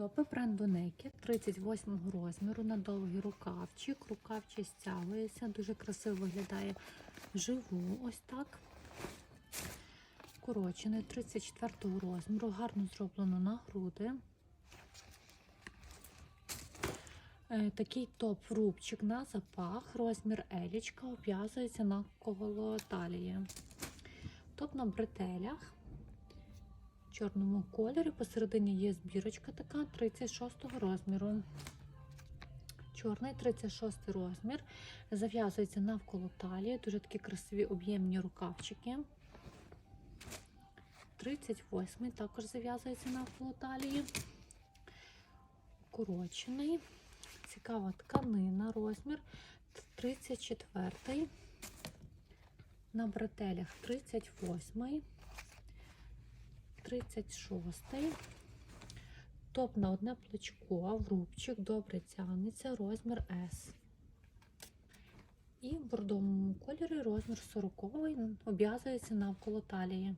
Топи бренду Naked 38 розміру на довгий рукавчик. Рукавчик стягується, дуже красиво виглядає живу. Ось так. Корочений 34 розміру, гарно зроблено на груди. Е, Такий топ-рубчик на запах, розмір елічка, обв'язується на навколо талії. Топ на бретелях чорному кольорі. Посередині є збірочка така 36 розміру. Чорний 36 розмір. Зав'язується навколо талії. Дуже такі красиві об'ємні рукавчики. 38 також зав'язується навколо талії. Укорочений. Цікава тканина, розмір 34 на бретелях 38 36 топ на одне плечко, в рубчик, добре тягнеться, розмір S. І в бордовому кольорі розмір 40 обв'язується навколо талії.